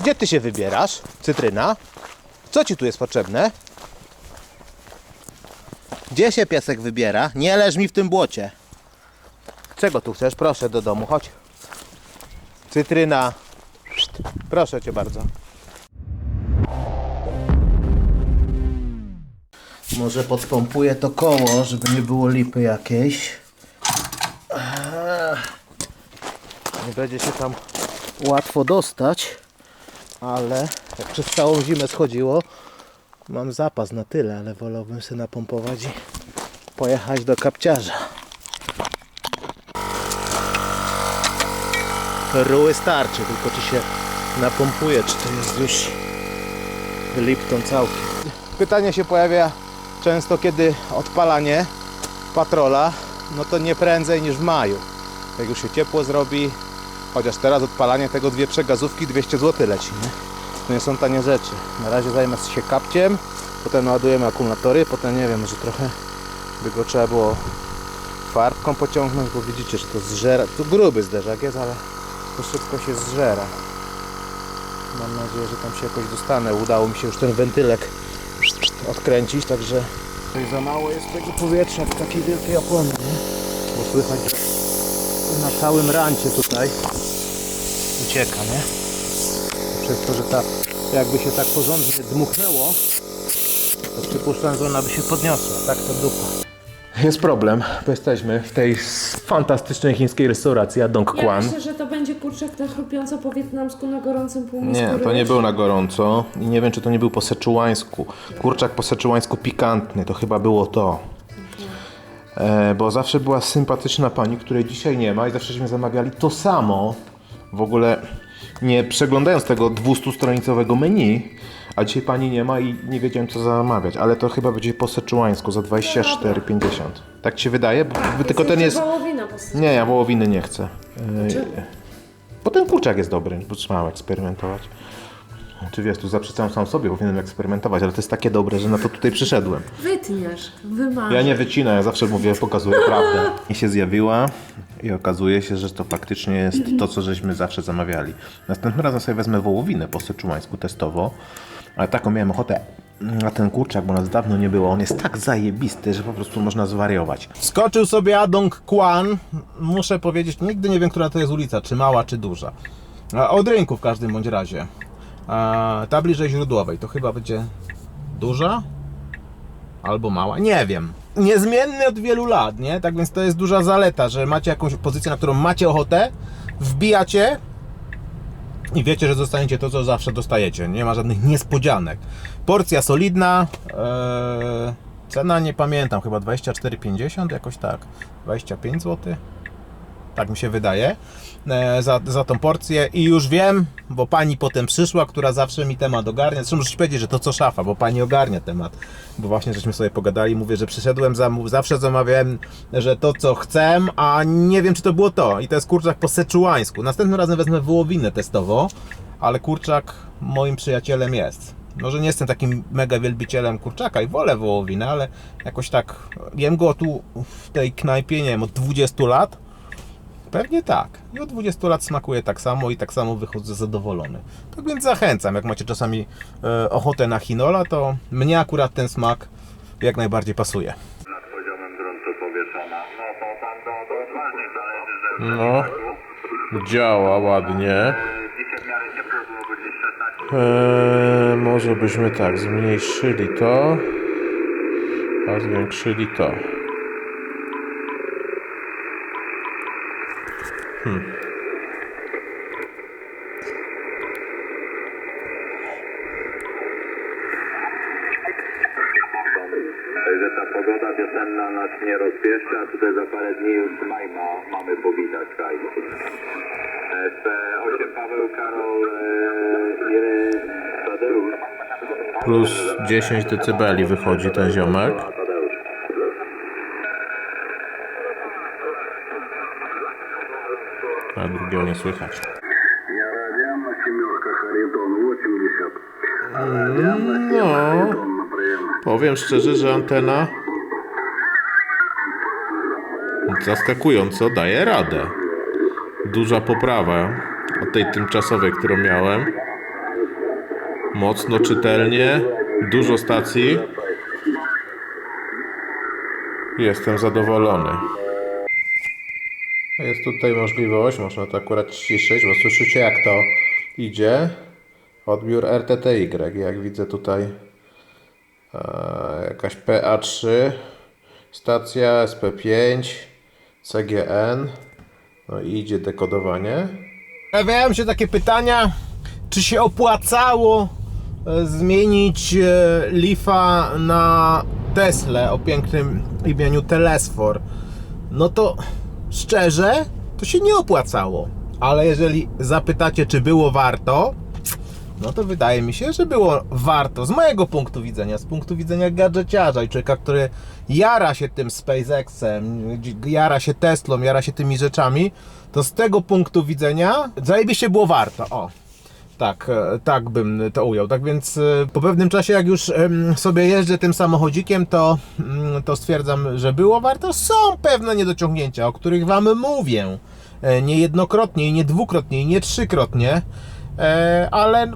Gdzie ty się wybierasz? Cytryna? Co ci tu jest potrzebne? Gdzie się piesek wybiera? Nie leż mi w tym błocie. Czego tu chcesz? Proszę do domu, chodź. Cytryna. Proszę cię bardzo. Może podpompuję to koło, żeby nie było lipy jakiejś. Nie będzie się tam łatwo dostać, ale jak przez całą zimę schodziło, mam zapas na tyle, ale wolałbym sobie napompować i pojechać do kapciarza. Ruły starczy, tylko czy się napompuje, czy to jest już Lipton całkiem. Pytanie się pojawia często, kiedy odpalanie patrola, no to nie prędzej niż w maju. Jak już się ciepło zrobi, chociaż teraz odpalanie tego dwie przegazówki 200 zł leci, nie? To nie są tanie rzeczy. Na razie zajmę się kapciem, potem ładujemy akumulatory, potem nie wiem, że trochę by go trzeba było farbką pociągnąć, bo widzicie, że to zżera, to gruby zderzak jest, ale to szybko się zżera. Mam nadzieję, że tam się jakoś dostanę. Udało mi się już ten wentylek odkręcić, także za mało jest tego powietrza w takiej wielkiej opony, nie? Bo słychać, że na całym rancie tutaj ucieka, nie? Przez to, że ta jakby się tak porządnie dmuchnęło, to przypuszczam, że ona by się podniosła. Tak to dupa. Jest problem, bo jesteśmy w tej fantastycznej chińskiej restauracji Adong Ja Kwan. myślę, że to będzie kurczak na chrupiąco po wietnamsku na gorącym półmisku Nie, to nie był na gorąco i nie wiem, czy to nie był po seczułańsku. Kurczak po seczułańsku pikantny, to chyba było to. E, bo zawsze była sympatyczna pani, której dzisiaj nie ma i zawsze żeśmy zamawiali to samo. W ogóle nie przeglądając tego 200-stronicowego menu, a dzisiaj pani nie ma i nie wiedziałem co zamawiać, ale to chyba będzie po seczułańsku za 24,50. Tak ci się wydaje? Bo, tylko ten jest... wołowina po Nie, ja wołowiny nie chcę. Yy, bo ten kurczak jest dobry, bo trzeba eksperymentować. Czy wiesz, tu zaprzeczam sam sobie, powinienem eksperymentować, ale to jest takie dobre, że na to tutaj przyszedłem. Wytniesz, wymasz. Ja nie wycinam, ja zawsze mówię, pokazuję prawdę. I się zjawiła i okazuje się, że to faktycznie jest to, co żeśmy zawsze zamawiali. Następnym razem sobie wezmę wołowinę po seczułańsku testowo, ale taką miałem ochotę na ten kurczak, bo nas dawno nie było. On jest tak zajebisty, że po prostu można zwariować. Skoczył sobie Adong Kwan. Muszę powiedzieć, nigdy nie wiem, która to jest ulica, czy mała, czy duża. Od rynku w każdym bądź razie. Ta bliżej źródłowej to chyba będzie duża? albo mała, nie wiem. Niezmienny od wielu lat, nie? Tak więc to jest duża zaleta, że macie jakąś pozycję, na którą macie ochotę, wbijacie i wiecie, że dostaniecie to, co zawsze dostajecie. Nie ma żadnych niespodzianek. Porcja solidna, eee, cena nie pamiętam, chyba 24,50 jakoś tak, 25 zł. Tak mi się wydaje, e, za, za tą porcję i już wiem, bo pani potem przyszła, która zawsze mi temat ogarnia. Zresztą muszę ci powiedzieć, że to co szafa, bo pani ogarnia temat, bo właśnie żeśmy sobie pogadali, mówię, że przyszedłem, zawsze zamawiałem, że to co chcę, a nie wiem czy to było to i to jest kurczak po seczułańsku. Następnym razem wezmę wołowinę testowo, ale kurczak moim przyjacielem jest. Może nie jestem takim mega wielbicielem kurczaka i wolę wołowinę, ale jakoś tak jem go tu w tej knajpie, nie wiem, od 20 lat. Pewnie tak. I od 20 lat smakuje tak samo i tak samo wychodzę zadowolony. Tak więc zachęcam, jak macie czasami e, ochotę na chinola, to mnie akurat ten smak jak najbardziej pasuje. nad poziomem gruntu powieszona. No to tam do, do zależy, że No, działa ładnie. dzisiaj w miarę ciepło było godzina 16. Eee, może byśmy tak zmniejszyli to, a zwiększyli to. Że ta pogoda wiosenna nas nie rozpieszcza, tutaj za parę dni już maj ma, mamy powitać kraj. SP8 Paweł, Karol, e, Tadeusz. Plus 10 dB wychodzi ten ziomek. a drugiego nie słychać. No, powiem szczerze, że antena zaskakująco daje radę. Duża poprawa od tej tymczasowej, którą miałem. Mocno czytelnie, dużo stacji. Jestem zadowolony. Jest tutaj możliwość, można to akurat ściszyć, bo słyszycie jak to idzie. Odbiór RTTY, jak widzę tutaj e, jakaś PA3, stacja SP5, CGN, no i idzie dekodowanie. Pojawiają się takie pytania, czy się opłacało e, zmienić e, Leafa na Tesla o pięknym imieniu Telesfor. No to szczerze, to się nie opłacało. Ale jeżeli zapytacie, czy było warto, no to wydaje mi się, że było warto z mojego punktu widzenia, z punktu widzenia gadżeciarza i człowieka, który jara się tym SpaceXem, jara się Teslą, jara się tymi rzeczami, to z tego punktu widzenia zajebiście było warto. O. Tak, e, tak bym to ujął. Tak więc e, po pewnym czasie, jak już sobie jeżdżę tym samochodzikiem, to, mm, to stwierdzam, że było warto. Są pewne niedociągnięcia, o których Wam mówię. E, Niejednokrotnie, i nie dwukrotnie, nie trzykrotnie. Ale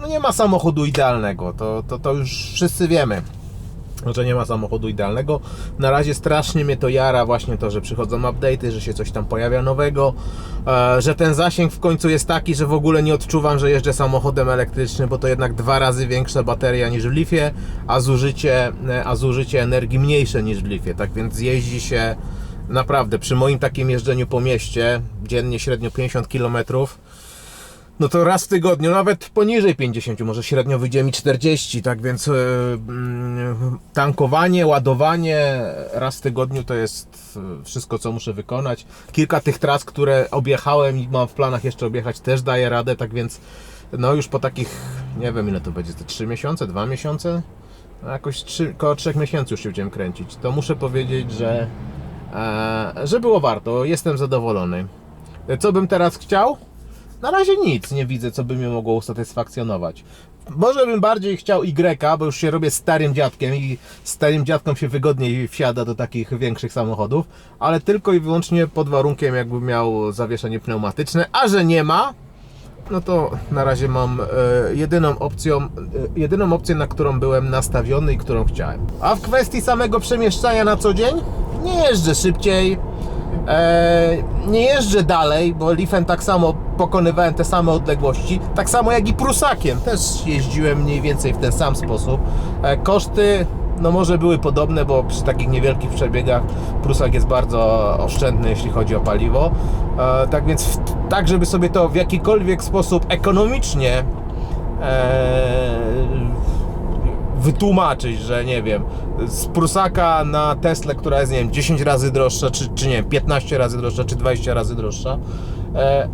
no nie ma samochodu idealnego. To, to, to już wszyscy wiemy że nie ma samochodu idealnego. Na razie strasznie mnie to jara właśnie to, że przychodzą update'y, że się coś tam pojawia nowego, e, że ten zasięg w końcu jest taki, że w ogóle nie odczuwam, że jeżdżę samochodem elektrycznym, bo to jednak dwa razy większa bateria niż w Leafie, a zużycie, e, a zużycie energii mniejsze niż w Leafie. Tak więc jeździ się naprawdę przy moim takim jeżdżeniu po mieście, dziennie średnio 50 kilometrów, no to raz w tygodniu, nawet poniżej 50, może średnio wyjdzie mi 40, tak więc e, mm, tankowanie, ładowanie raz w tygodniu to jest e, wszystko, co muszę wykonać. Kilka tych tras, które objechałem i mam w planach jeszcze objechać, też daję radę, tak więc no już po takich, nie wiem ile to będzie, te 3 miesiące, 2 miesiące? No jakoś 3, koło 3 miesięcy już się będziemy kręcić. To muszę powiedzieć, że, e, że było warto, jestem zadowolony. Co bym teraz chciał? Na razie nic nie widzę, co by mnie mogło usatysfakcjonować. Może bym bardziej chciał Y, bo już się robię starym dziadkiem i starym dziadkom się wygodniej wsiada do takich większych samochodów, ale tylko i wyłącznie pod warunkiem, jakby miał zawieszenie pneumatyczne, a że nie ma, no to na razie mam e, jedyną opcją, e, jedyną opcję, na którą byłem nastawiony i którą chciałem. A w kwestii samego przemieszczania na co dzień, nie jeżdżę szybciej, nie jeżdżę dalej, bo Leafem tak samo pokonywałem te same odległości, tak samo jak i Prusakiem, też jeździłem mniej więcej w ten sam sposób. E, koszty no może były podobne, bo przy takich niewielkich przebiegach Prusak jest bardzo oszczędny, jeśli chodzi o paliwo. E, tak więc, w, tak żeby sobie to w jakikolwiek sposób ekonomicznie e, wytłumaczyć, że nie wiem, z Prusaka na Teslę, która jest, nie wiem, 10 razy droższa, czy, czy nie wiem, 15 razy droższa, czy 20 razy droższa, e,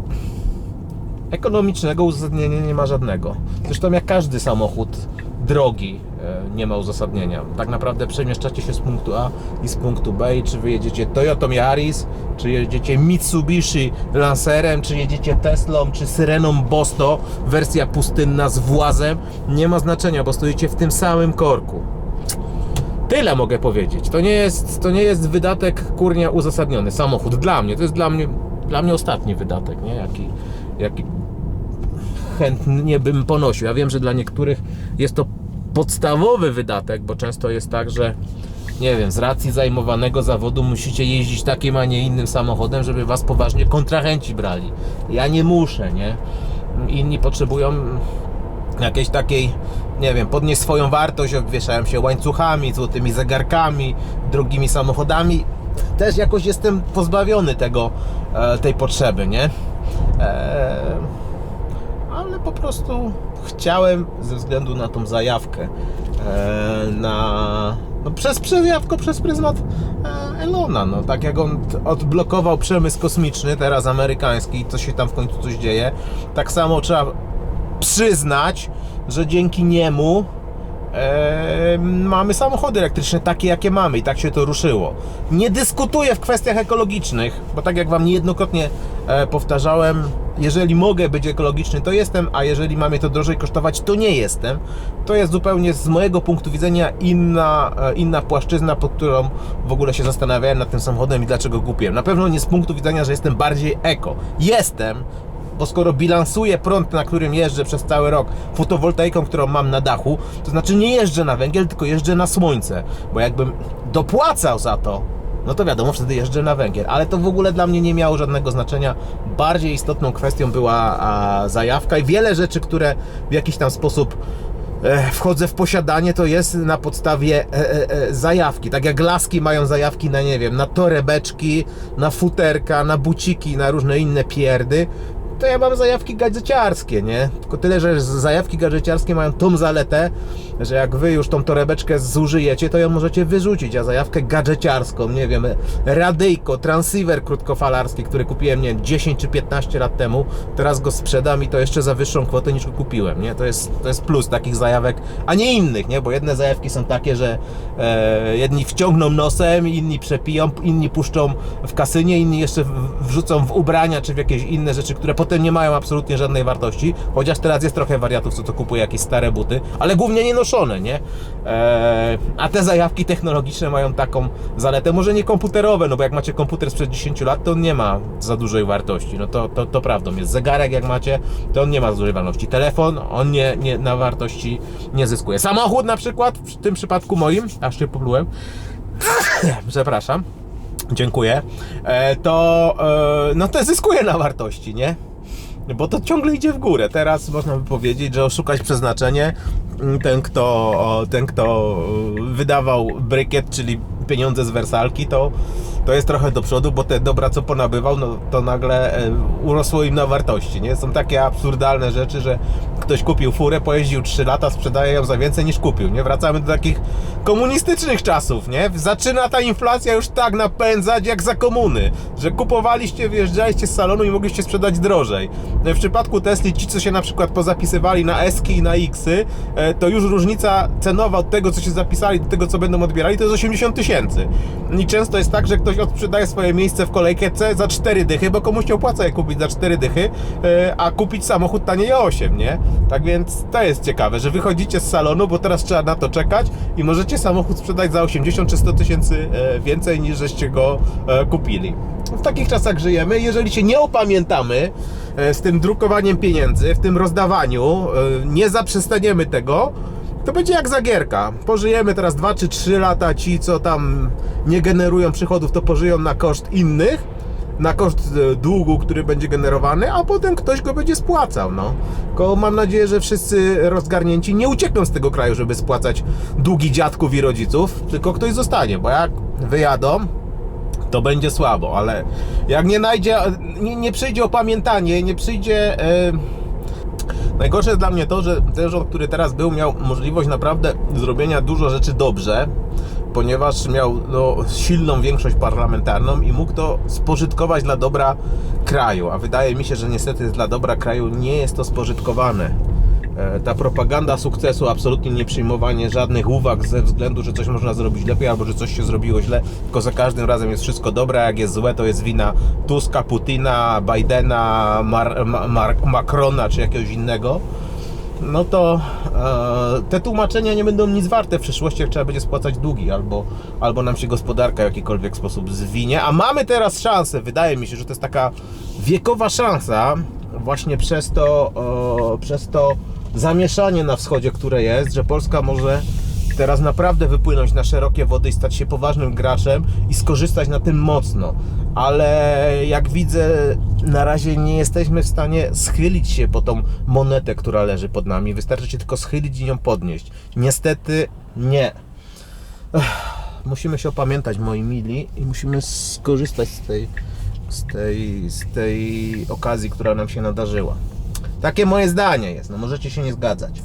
ekonomicznego uzasadnienia nie ma żadnego. Zresztą jak każdy samochód drogi nie ma uzasadnienia. Tak naprawdę przemieszczacie się z punktu A i z punktu B i czy wy jedziecie Toyotą Yaris, czy jedziecie Mitsubishi Lancerem, czy jedziecie Teslą, czy Syreną Bosto, wersja pustynna z włazem, nie ma znaczenia, bo stoicie w tym samym korku. Tyle mogę powiedzieć. To nie jest, to nie jest wydatek kurnia uzasadniony. Samochód dla mnie, to jest dla mnie, dla mnie ostatni wydatek, nie? Jaki, jaki chętnie bym ponosił. Ja wiem, że dla niektórych jest to podstawowy wydatek, bo często jest tak, że nie wiem, z racji zajmowanego zawodu musicie jeździć takim, a nie innym samochodem, żeby was poważnie kontrahenci brali. Ja nie muszę, nie? Inni potrzebują jakiejś takiej, nie wiem, podnieść swoją wartość, obwieszają się łańcuchami, złotymi zegarkami, drogimi samochodami. Też jakoś jestem pozbawiony tego, e, tej potrzeby, nie? E, ale po prostu chciałem ze względu na tą zajawkę e, na no przez przejawko przez pryzmat e, Elona, no. Tak jak on odblokował przemysł kosmiczny, teraz amerykański, co się tam w końcu coś dzieje, tak samo trzeba przyznać, że dzięki niemu mamy samochody elektryczne takie, jakie mamy i tak się to ruszyło. Nie dyskutuję w kwestiach ekologicznych, bo tak jak Wam niejednokrotnie e, powtarzałem, jeżeli mogę być ekologiczny, to jestem, a jeżeli ma mnie to drożej kosztować, to nie jestem. To jest zupełnie z mojego punktu widzenia inna, e, inna płaszczyzna, pod którą w ogóle się zastanawiałem nad tym samochodem i dlaczego kupiłem. Na pewno nie z punktu widzenia, że jestem bardziej eko. Jestem, bo skoro bilansuję prąd, na którym jeżdżę przez cały rok, fotowoltaiką, którą mam na dachu, to znaczy nie jeżdżę na węgiel, tylko jeżdżę na słońce, bo jakbym dopłacał za to, no to wiadomo, wtedy jeżdżę na węgiel. Ale to w ogóle dla mnie nie miało żadnego znaczenia. Bardziej istotną kwestią była a, zajawka i wiele rzeczy, które w jakiś tam sposób e, wchodzę w posiadanie, to jest na podstawie e, e, e, zajawki. Tak jak laski mają zajawki na, nie wiem, na torebeczki, na futerka, na buciki, na różne inne pierdy, to ja mam zajawki gadżeciarskie, nie? Tylko tyle, że zajawki gadżeciarskie mają tą zaletę, że jak wy już tą torebeczkę zużyjecie, to ją możecie wyrzucić, a zajawkę gadżeciarską, nie wiem, radyjko, transceiver krótkofalarski, który kupiłem, nie wiem, 10 czy 15 lat temu, teraz go sprzedam i to jeszcze za wyższą kwotę niż go kupiłem, nie? To jest, to jest plus takich zajawek, a nie innych, nie? Bo jedne zajawki są takie, że e, jedni wciągną nosem, inni przepiją, inni puszczą w kasynie, inni jeszcze wrzucą w ubrania czy w jakieś inne rzeczy, które potem nie mają absolutnie żadnej wartości, chociaż teraz jest trochę wariatów, co to kupuje jakieś stare buty, ale głównie nie noszone, nie? E, a te zajawki technologiczne mają taką zaletę, może nie komputerowe, no bo jak macie komputer sprzed 10 lat, to on nie ma za dużej wartości, no to, to, to prawdą jest. Zegarek jak macie, to on nie ma za dużej wartości. Telefon, on nie, nie, na wartości nie zyskuje. Samochód na przykład, w tym przypadku moim, aż się poplułem, przepraszam, dziękuję, e, to, e, no to zyskuje na wartości, nie? Bo to ciągle idzie w górę. Teraz można by powiedzieć, że oszukać przeznaczenie mm, ten, kto, ten, kto y, wydawał brykiet, czyli pieniądze z wersalki, to, to jest trochę do przodu, bo te dobra, co ponabywał, no to nagle e, urosło im na wartości. Nie? Są takie absurdalne rzeczy, że ktoś kupił furę, pojeździł 3 lata, sprzedaje ją za więcej niż kupił. Nie? Wracamy do takich komunistycznych czasów. Nie? Zaczyna ta inflacja już tak napędzać jak za komuny, że kupowaliście, wyjeżdżaliście z salonu i mogliście sprzedać drożej. W przypadku Tesli ci, co się na przykład pozapisywali na S-ki i na X-y, e, to już różnica cenowa od tego, co się zapisali, do tego, co będą odbierali, to jest 80 tysięcy. I często jest tak, że ktoś odprzedaje swoje miejsce w kolejce za 4 dychy, bo komuś się opłaca je kupić za 4 dychy, e, a kupić samochód taniej o 8, nie? Tak więc to jest ciekawe, że wychodzicie z salonu, bo teraz trzeba na to czekać i możecie samochód sprzedać za 80 czy 100 tysięcy e, więcej niż żeście go e, kupili. W takich czasach żyjemy. Jeżeli się nie opamiętamy z tym drukowaniem pieniędzy, w tym rozdawaniu, nie zaprzestaniemy tego, to będzie jak zagierka. Pożyjemy teraz 2 czy 3 lata, ci co tam nie generują przychodów, to pożyją na koszt innych, na koszt e, długu, który będzie generowany, a potem ktoś go będzie spłacał. No. Tylko mam nadzieję, że wszyscy rozgarnięci nie uciekną z tego kraju, żeby spłacać długi dziadków i rodziców, tylko ktoś zostanie, bo jak wyjadą, to będzie słabo, ale jak nie najdzie, nie, nie przyjdzie opamiętanie, nie przyjdzie. E, Najgorsze jest dla mnie to, że ten rząd, który teraz był, miał możliwość naprawdę zrobienia dużo rzeczy dobrze, ponieważ miał no, silną większość parlamentarną i mógł to spożytkować dla dobra kraju. A wydaje mi się, że niestety dla dobra kraju nie jest to spożytkowane. E, Ta propaganda sukcesu, absolutnie nie przyjmowanie żadnych uwag ze względu, że coś można zrobić lepiej albo że coś się zrobiło źle, tylko za każdym razem jest wszystko dobre, a jak jest złe, to jest wina Tuska, Putina, Bidena, Mar Ma Mar Macrona czy jakiegoś innego. No to e, te tłumaczenia nie będą nic warte w przyszłości, jak trzeba będzie spłacać długi, albo, albo nam się gospodarka w jakikolwiek sposób zwinie. A mamy teraz szansę, wydaje mi się, że to jest taka wiekowa szansa, właśnie przez to, e, przez to zamieszanie na wschodzie, które jest, że Polska może teraz naprawdę wypłynąć na szerokie wody i stać się poważnym graczem i skorzystać na tym mocno. Ale jak widzę, na razie nie jesteśmy w stanie schylić się po tą monetę, która leży pod nami. Wystarczy się tylko schylić i ją podnieść. Niestety nie. Ech, musimy się opamiętać, moi mili, i musimy skorzystać z tej, z tej, z tej okazji, która nam się nadarzyła. Takie moje zdanie jest, no możecie się nie zgadzać.